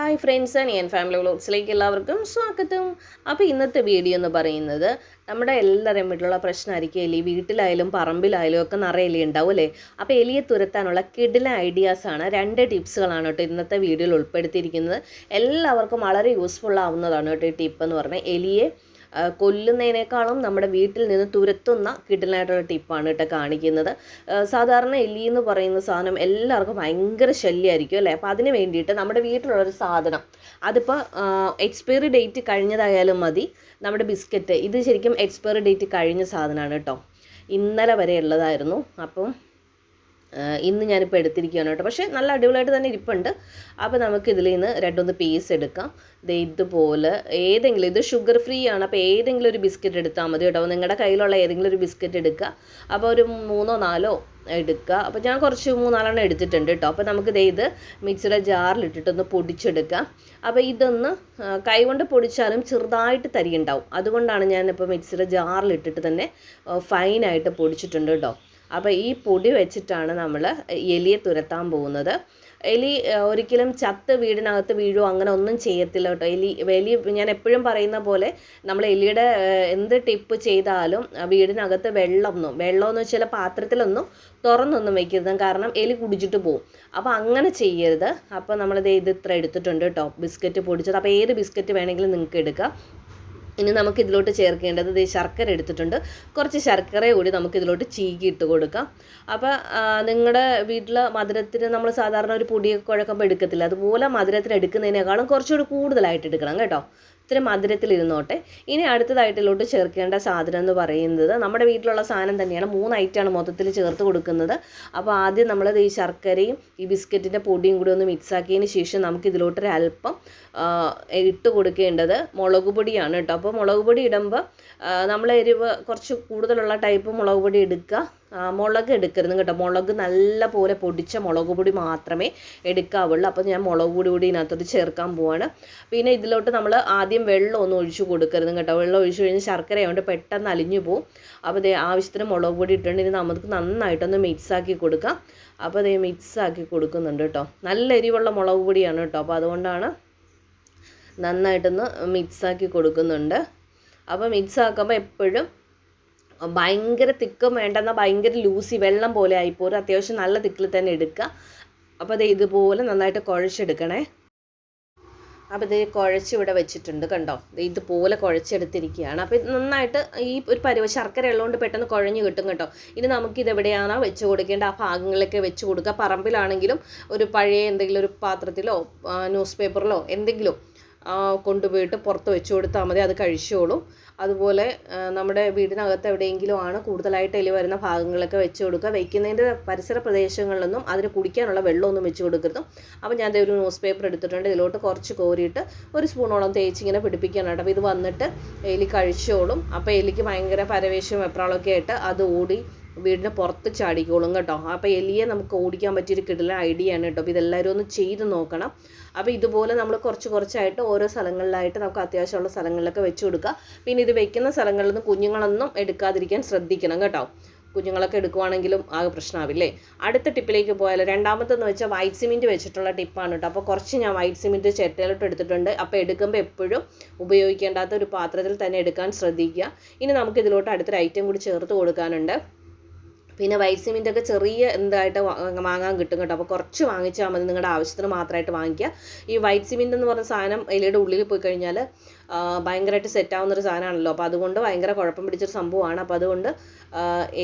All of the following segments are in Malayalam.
ഹായ് ഫ്രണ്ട്സ് ആൻഡ് ഞാൻ ഫാമിലി വ്ളോഗ്സിലേക്ക് എല്ലാവർക്കും സ്വാഗതം. അപ്പോൾ ഇന്നത്തെ വീഡിയോ എന്ന് പറയുന്നത് നമ്മുടെ എല്ലാവരുടെയും വീട്ടിലുള്ള പ്രശ്നമായിരിക്കും. എലി വീട്ടിലായാലും പറമ്പിലായാലും ഒക്കെ നിറയെ എലി ഉണ്ടാവും അല്ലേ? അപ്പോൾ എലിയെ തുരത്താനുള്ള കിടില ഐഡിയാസാണ് രണ്ട് ടിപ്സുകളാണ് കേട്ടോ ഇന്നത്തെ വീഡിയോയിൽ ഉൾപ്പെടുത്തിയിരിക്കുന്നത്. എല്ലാവർക്കും വളരെ യൂസ്ഫുൾ ആവുന്നതാണ് കേട്ടോ ഈ ടിപ്പ് എന്ന് പറഞ്ഞാൽ എലിയെ കൊല്ലുന്നതിനേക്കാളും നമ്മുടെ വീട്ടിൽ നിന്ന് തുരത്തുന്ന കിടലായിട്ടുള്ള ടിപ്പാണ് കേട്ടോ കാണിക്കുന്നത്. സാധാരണ എലി എന്ന് പറയുന്ന സാധനം എല്ലാവർക്കും ഭയങ്കര ശല്യമായിരിക്കും അല്ലേ? അപ്പോൾ അതിന് വേണ്ടിയിട്ട് നമ്മുടെ വീട്ടിലുള്ളൊരു സാധനം അതിപ്പോൾ എക്സ്പയറി ഡേറ്റ് കഴിഞ്ഞതായാലും മതി. നമ്മുടെ ബിസ്ക്കറ്റ് ഇത് ശരിക്കും എക്സ്പയറി ഡേറ്റ് കഴിഞ്ഞ സാധനമാണ് കേട്ടോ. ഇന്നലെ വരെ ഉള്ളതായിരുന്നു. അപ്പം ഇന്ന് ഞാനിപ്പോൾ എടുത്തിരിക്കുകയാണ് കേട്ടോ. പക്ഷേ നല്ല അടിപൊളിയായിട്ട് തന്നെ ഇരിപ്പുണ്ട്. അപ്പോൾ നമുക്ക് ഇതിൽ നിന്ന് രണ്ടൊന്ന് പീസ് എടുക്കാം. ദേ ഇതുപോലെ ഏതെങ്കിലും ഇത് ഷുഗർ ഫ്രീ ആണ്. അപ്പോൾ ഏതെങ്കിലും ഒരു ബിസ്ക്കറ്റ് എടുത്താൽ മതി കേട്ടോ. നിങ്ങളുടെ കയ്യിലുള്ള ഏതെങ്കിലും ഒരു ബിസ്ക്കറ്റ് എടുക്കുക. അപ്പോൾ ഒരു മൂന്നോ നാലോ എടുക്കുക. അപ്പോൾ ഞാൻ കുറച്ച് മൂന്നാലെണ്ണം എടുത്തിട്ടുണ്ട് കേട്ടോ. അപ്പോൾ നമുക്ക് ദേ ഇത് മിക്സിയുടെ ജാറിലിട്ടിട്ടൊന്ന് പൊടിച്ചെടുക്കാം. അപ്പോൾ ഇതൊന്ന് കൈകൊണ്ട് പൊടിച്ചാലും ചെറുതായിട്ട് തരി ഉണ്ടാവും അതുകൊണ്ടാണ് ഞാനിപ്പോൾ മിക്സിയുടെ ജാറിലിട്ടിട്ട് തന്നെ ഫൈനായിട്ട് പൊടിച്ചിട്ടുണ്ട് കേട്ടോ. അപ്പോൾ ഈ പൊടി വെച്ചിട്ടാണ് നമ്മൾ എലിയെ തുരത്താൻ പോകുന്നത്. എലി ഒരിക്കലും ചത്ത് വീടിനകത്ത് വീഴുമോ അങ്ങനെ ഒന്നും ചെയ്യത്തില്ല കേട്ടോ. എലി എലി ഞാൻ എപ്പോഴും പറയുന്ന പോലെ നമ്മൾ എലിയുടെ എന്ത് ടിപ്പ് ചെയ്താലും വീടിനകത്ത് വെള്ളമൊന്നും വെള്ളമെന്ന് വെച്ചാൽ പാത്രത്തിലൊന്നും തുറന്നൊന്നും വെക്കരുത്. കാരണം എലി കുടിച്ചിട്ട് പോകും അപ്പോൾ അങ്ങനെ ചെയ്യരുത്. അപ്പോൾ നമ്മളിത് ഇത് ഇത്ര എടുത്തിട്ടുണ്ട് കേട്ടോ. ബിസ്ക്കറ്റ് പൊടിച്ചത്. അപ്പോൾ ഏത് ബിസ്ക്കറ്റ് വേണമെങ്കിലും നിങ്ങൾക്ക് എടുക്കാം. ഇനി നമുക്ക് ഇതിലോട്ട് ചേർക്കേണ്ടത് ഈ ശർക്കര എടുത്തിട്ടുണ്ട്. കുറച്ച് ശർക്കര കൂടി നമുക്ക് ഇതിലോട്ട് ചീകി ഇട്ട് കൊടുക്കാം. അപ്പോൾ നിങ്ങളുടെ വീട്ടിൽ മധുരത്തിന് നമ്മൾ സാധാരണ ഒരു പൊടിയൊക്കെ കുഴക്കുമ്പോൾ എടുക്കത്തില്ല. അതുപോലെ മധുരത്തിന് എടുക്കുന്നതിനേക്കാളും കുറച്ചുകൂടി കൂടുതലായിട്ട് എടുക്കണം കേട്ടോ. ഇത്തിരി മധുരത്തിലിരുന്നോട്ടെ. ഇനി അടുത്തതായിട്ടിലോട്ട് ചേർക്കേണ്ട സാധനം എന്ന് പറയുന്നത് നമ്മുടെ വീട്ടിലുള്ള സാധനം തന്നെയാണ്. മൂന്ന് ഐറ്റമാണ് മൊത്തത്തിൽ ചേർത്ത് കൊടുക്കുന്നത്. അപ്പോൾ ആദ്യം നമ്മളത് ഈ ശർക്കരയും ഈ ബിസ്ക്കറ്റിന്റെ പൊടിയും കൂടി ഒന്ന് മിക്സ് ആക്കിയതിന് ശേഷം നമുക്ക് ഇതിലോട്ടൊരു അല്പം ഇട്ട് കൊടുക്കേണ്ടത് മുളക് പൊടിയാണ് കേട്ടോ. അപ്പോൾ മുളക് പൊടി ഇടുമ്പോൾ നമ്മൾ എരിവ് കുറച്ച് കൂടുതലുള്ള ടൈപ്പ് മുളക് പൊടി എടുക്കുക. മുളക് എടുക്കരുത് കേട്ടോ. മുളക് നല്ല പോലെ പൊടിച്ച മുളക് പൊടി മാത്രമേ എടുക്കാവുള്ളൂ. അപ്പോൾ ഞാൻ മുളക് പൊടി കൂടി ഇതിനകത്തോട്ട് ചേർക്കാൻ പോവാണ്. പിന്നെ ഇതിലോട്ട് നമ്മൾ ആദ്യം വെള്ളം ഒന്നും ഒഴിച്ചു കൊടുക്കരുത് കേട്ടോ. വെള്ളം ഒഴിച്ചു കഴിഞ്ഞാൽ ശർക്കര ആയതുകൊണ്ട് പെട്ടെന്ന് അലിഞ്ഞു പോകും അപ്പോൾ ദേ ആവശ്യത്തിന് മുളക് പൊടി ഇട്ടുകൊണ്ട് ഇനി നമുക്ക് നന്നായിട്ടൊന്ന് മിക്സ് ആക്കി കൊടുക്കാം. അപ്പോൾ ദേ മിക്സ് ആക്കി കൊടുക്കുന്നുണ്ട് കേട്ടോ. നല്ല എരിവുള്ള മുളക് പൊടിയാണ് കേട്ടോ. അപ്പോൾ അതുകൊണ്ടാണ് നന്നായിട്ടൊന്ന് മിക്സാക്കി കൊടുക്കുന്നുണ്ട്. അപ്പോൾ മിക്സ് ആക്കുമ്പോൾ എപ്പോഴും ഭയങ്കര തിക്കും വേണ്ടെന്നാൽ ഭയങ്കര ലൂസി വെള്ളം പോലെ ആയിപ്പോരും. അത്യാവശ്യം നല്ല തിക്കിൽ തന്നെ എടുക്കുക. അപ്പോൾ അത് ഇതുപോലെ നന്നായിട്ട് കുഴച്ചെടുക്കണേ. അപ്പോൾ ഇത് കുഴച്ച് ഇവിടെ വെച്ചിട്ടുണ്ട് കണ്ടോ? ഇതുപോലെ കുഴച്ചെടുത്തിരിക്കുകയാണ്. അപ്പോൾ ഇത് നന്നായിട്ട് ഈ ഒരു പരുവ ശർക്കര ഉള്ളതുകൊണ്ട് പെട്ടെന്ന് കുഴഞ്ഞു കിട്ടും കേട്ടോ. ഇനി നമുക്കിത് എവിടെയാണോ വെച്ച് കൊടുക്കേണ്ട ആ ഭാഗങ്ങളിലൊക്കെ വെച്ച് കൊടുക്കുക. പറമ്പിലാണെങ്കിലും ഒരു പഴയ എന്തെങ്കിലും ഒരു പാത്രത്തിലോ ന്യൂസ് പേപ്പറിലോ എന്തെങ്കിലും കൊണ്ടുപോയിട്ട് പുറത്ത് വെച്ച് കൊടുത്താൽ മതി അത് കഴിച്ചോളും. അതുപോലെ നമ്മുടെ വീടിനകത്ത് എവിടെയെങ്കിലും ആണ് കൂടുതലായിട്ട് എലി വരുന്ന ഭാഗങ്ങളൊക്കെ വെച്ച് കൊടുക്കുക. വയ്ക്കുന്നതിന്റെ പരിസര പ്രദേശങ്ങളിലൊന്നും അതിന് കുടിക്കാനുള്ള വെള്ളമൊന്നും വെച്ച് കൊടുക്കരുത്. അപ്പോൾ ഞാൻ ഒരു ന്യൂസ് പേപ്പർ എടുത്തിട്ടുണ്ട്. ഇതിലോട്ട് കുറച്ച് കോരിയിട്ട് ഒരു സ്പൂണോളം തേച്ചിങ്ങനെ പിടിപ്പിക്കാനായിട്ട് അപ്പോൾ ഇത് വന്നിട്ട് എലി കഴിച്ചോളും. അപ്പോൾ എലിക്ക് ഭയങ്കര പരവേശവും വെപ്രാളൊക്കെ ആയിട്ട് അത് ഓടി വീടിന് പുറത്ത് ചാടിക്കോളും കേട്ടോ. അപ്പോൾ എലിയെ നമുക്ക് ഓടിക്കാൻ പറ്റിയൊരു കിടല ഐഡിയ ആണ് കേട്ടോ. അപ്പോൾ ഇതെല്ലാവരും ഒന്ന് ചെയ്ത് നോക്കണം. അപ്പോൾ ഇതുപോലെ നമ്മൾ കുറച്ച് കുറച്ചായിട്ട് ഓരോ സ്ഥലങ്ങളിലായിട്ട് നമുക്ക് അത്യാവശ്യമുള്ള സ്ഥലങ്ങളിലൊക്കെ വെച്ച് കൊടുക്കുക പിന്നെ ഇത് വെക്കുന്ന സ്ഥലങ്ങളിൽ നിന്ന് കുഞ്ഞുങ്ങളൊന്നും എടുക്കാതിരിക്കാൻ ശ്രദ്ധിക്കണം കേട്ടോ. കുഞ്ഞുങ്ങളൊക്കെ എടുക്കുവാണെങ്കിലും ആകെ പ്രശ്നമാവില്ലേ അടുത്ത ടിപ്പിലേക്ക് പോയാൽ രണ്ടാമത്തെന്ന് വെച്ചാൽ വൈറ്റ് സിമെന്റ് വെച്ചിട്ടുള്ള ടിപ്പാണ് കേട്ടോ. അപ്പോൾ കുറച്ച് ഞാൻ വൈറ്റ് സിമെന്റ് ചെട്ടയിലോട്ട് എടുത്തിട്ടുണ്ട്. അപ്പോൾ എടുക്കുമ്പോൾ എപ്പോഴും ഉപയോഗിക്കേണ്ടാത്ത ഒരു പാത്രത്തിൽ തന്നെ എടുക്കാൻ ശ്രദ്ധിക്കുക. ഇനി നമുക്ക് ഇതിലോട്ട് അടുത്തൊരു ഐറ്റം കൂടി ചേർത്ത് കൊടുക്കാനുണ്ട്. പിന്നെ വൈറ്റ് സിമെന്റ് ഒക്കെ ചെറിയ എന്തായിട്ട് വാങ്ങാൻ കിട്ടും കേട്ടോ. അപ്പോൾ കുറച്ച് വാങ്ങിച്ചാൽ മതി. നിങ്ങളുടെ ആവശ്യത്തിന് മാത്രമായിട്ട് വാങ്ങിക്കുക ഈ വൈറ്റ് സിമെന്റ് എന്ന് പറഞ്ഞ സാധനം എലിയുടെ ഉള്ളിൽ പോയി കഴിഞ്ഞാൽ ഭയങ്കരമായിട്ട് സെറ്റ് ആവുന്നൊരു സാധനമാണല്ലോ അപ്പോൾ അതുകൊണ്ട് ഭയങ്കര കുഴപ്പം പിടിച്ചൊരു സംഭവമാണ് അപ്പോൾ അതുകൊണ്ട്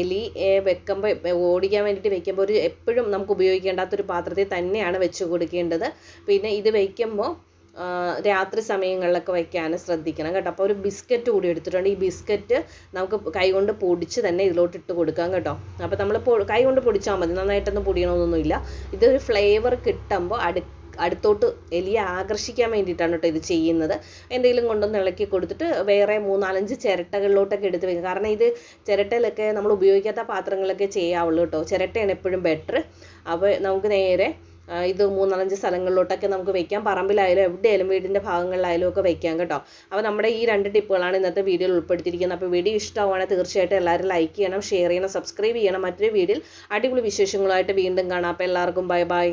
എലി വെക്കുമ്പോൾ ഓടിക്കാൻ വേണ്ടിയിട്ട് വെക്കുമ്പോൾ ഒരു എപ്പോഴും നമുക്ക് ഉപയോഗിക്കേണ്ടാത്തൊരു പാത്രത്തിൽ തന്നെയാണ് വെച്ച് കൊടുക്കേണ്ടത്. പിന്നെ ഇത് വയ്ക്കുമ്പോൾ രാത്രി സമയങ്ങളിലൊക്കെ വയ്ക്കാൻ ശ്രദ്ധിക്കണം കേട്ടോ. അപ്പോൾ ഒരു ബിസ്ക്കറ്റ് കൂടി എടുത്തിട്ടുണ്ട്. ഈ ബിസ്ക്കറ്റ് നമുക്ക് കൈകൊണ്ട് പൊടിച്ച് തന്നെ ഇതിലോട്ട് ഇട്ട് കൊടുക്കാം കേട്ടോ. അപ്പോൾ നമ്മൾ കൈ കൊണ്ട് പൊടിച്ചാൽ മതി. നന്നായിട്ടൊന്നും പൊടിയണമെന്നൊന്നുമില്ല ഇതൊരു ഫ്ലേവർ കിട്ടുമ്പോൾ അടു അടുത്തോട്ട് എലിയെ ആകർഷിക്കാൻ വേണ്ടിയിട്ടാണ് കേട്ടോ ഇത് ചെയ്യുന്നത്. എന്തെങ്കിലും കൊണ്ടൊന്ന് ഇളക്കി കൊടുത്തിട്ട് വേറെ മൂന്നാലഞ്ച് ചിരട്ടകളിലോട്ടൊക്കെ എടുത്ത് വെക്കുക. കാരണം ഇത് ചിരട്ടയിലൊക്കെ നമ്മൾ ഉപയോഗിക്കാത്ത പാത്രങ്ങളൊക്കെ ചെയ്യാവുള്ളൂ കേട്ടോ. ചിരട്ടയാണ് എപ്പോഴും ബെറ്റർ അപ്പോൾ നമുക്ക് നേരെ ഇത് മൂന്നാലഞ്ച് സ്ഥലങ്ങളിലോട്ടൊക്കെ നമുക്ക് വയ്ക്കാം പറമ്പിലായാലും എവിടെയായാലും വീടിന്റെ ഭാഗങ്ങളിലായാലും ഒക്കെ വയ്ക്കാം കേട്ടോ. അപ്പോൾ നമ്മുടെ ഈ രണ്ട് ടിപ്പുകളാണ് ഇന്നത്തെ വീഡിയോയിൽ ഉൾപ്പെടുത്തിയിരിക്കുന്നത്. അപ്പോൾ വീഡിയോ ഇഷ്ടമാവുകയാണെങ്കിൽ തീർച്ചയായിട്ടും എല്ലാവരും ലൈക്ക് ചെയ്യണം ഷെയർ ചെയ്യണം സബ്സ്ക്രൈബ് ചെയ്യണം. മറ്റൊരു വീഡിയോയിൽ അടിപൊളി വിശേഷങ്ങളുമായിട്ട് വീണ്ടും കാണാം. അപ്പോൾ എല്ലാവർക്കും ബൈ ബൈ